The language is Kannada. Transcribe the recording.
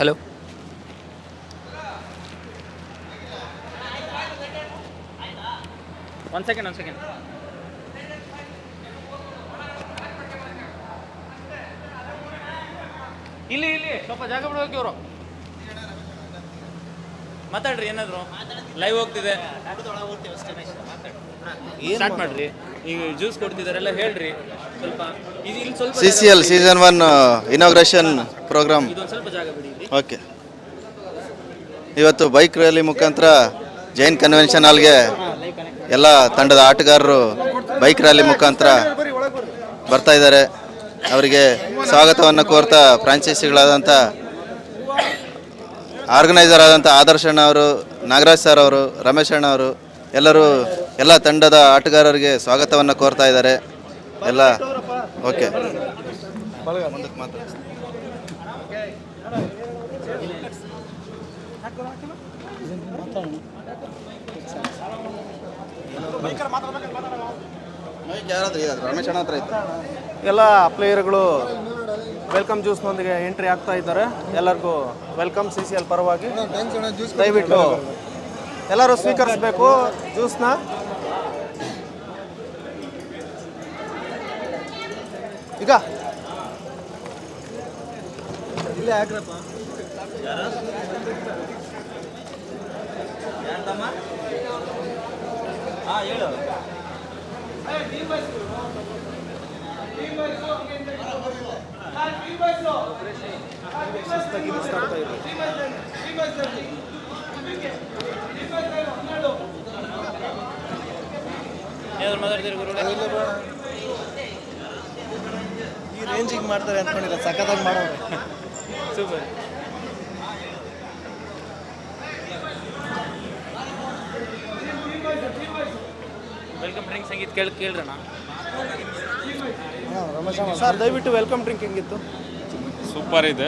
Hello. One second one second ಇಲ್ಲಿ ಇಲ್ಲಿ ಸ್ವಲ್ಪ ಜಾಗ ಬಿಡೋಕೆ ಇವರು. ಮಾತಾಡ್ರಿ ಏನಾದ್ರು? ಲೈವ್ ಹೋಗ್ತಿದೆ. ಸ್ಟಾರ್ಟ್ ಮಾಡ್ರಿ. ಈಗ ಜ್ಯೂಸ್ ಕೊಡ್ತಿದಾರೆಲ್ಲ ಹೇಳ್ರಿ. ಸ್ವಲ್ಪ ಇದು ಇಲ್ಲಿ ಸ್ವಲ್ಪ C C L season one inauguration program ಇದೊಂದು ಸ್ವಲ್ಪ ಜಾಗ ಬಿಡಿ. ಓಕೆ. ಇವತ್ತು ಬೈಕ್ ರ್ಯಾಲಿ ಮುಖಾಂತರ ಜೈನ್ ಕನ್ವೆನ್ಷನ್ ಹಾಲ್ಗೆ ಎಲ್ಲ ತಂಡದ ಆಟಗಾರರು ಬೈಕ್ ರ್ಯಾಲಿ ಮುಖಾಂತರ ಬರ್ತಾ ಇದ್ದಾರೆ. ಅವರಿಗೆ ಸ್ವಾಗತವನ್ನು ಕೋರ್ತಾ ಫ್ರಾಂಚೈಸಿಗಳಾದಂಥ ಆರ್ಗನೈಸರ್ ಆದಂಥ ಆದರ್ಶಣ್ಣ ಅವರು, ನಾಗರಾಜ್ ಸರ್ ಅವರು, ರಮೇಶ್ ಅಣ್ಣ ಅವರು, ಎಲ್ಲರೂ ಎಲ್ಲ ತಂಡದ ಆಟಗಾರರಿಗೆ ಸ್ವಾಗತವನ್ನು ಕೋರ್ತಾ ಇದ್ದಾರೆ. ಎಲ್ಲ ಓಕೆ. ರಮೇಶ್ ಹತ್ರ ಇತ್ತು ಎಲ್ಲ ಪ್ಲೇಯರ್ಗಳು ವೆಲ್ಕಮ್ ಜ್ಯೂಸ್ನೊಂದಿಗೆ ಎಂಟ್ರಿ ಆಗ್ತಾ ಇದ್ದಾರೆ. ಎಲ್ಲರಿಗೂ ವೆಲ್ಕಮ್ ಸಿ ಸಿ ಎಲ್ ಪರವಾಗಿ. ದಯವಿಟ್ಟು ಎಲ್ಲರೂ ಸ್ವೀಕರಿಸಬೇಕು ಜ್ಯೂಸ್ನ. ಈಗ. ಇಲ್ಲೇ ಆಗ್ರಪ್ಪ. ಶಿಸ್ತಾಗಿ ಹೇಳು. ಏನಾದ್ರು ಮಾತಾಡ್ತೀರಿ ಗುರುಗಳೇ? ಈ ರೇಂಜಿಗೆ ಮಾಡ್ತಾರೆ ಅಂದ್ಕೊಂಡಿಲ್ಲ ಸಖತ್ತಾಗಿ ಮಾಡೋರು ಸೂಪರ್. ವೆಲ್ಕಮ್ ಡ್ರಿಂಕ್ ಸಂಗೀತ ಕೇಳಿ ಕೇಳ್ರಣ್ಣ ಸರ್ ದಯವಿಟ್ಟು ವೆಲ್ಕಮ್ ಡ್ರಿಂಕ್ ಹೆಂಗಿತ್ತು? ಸೂಪರ್ ಇದೆ.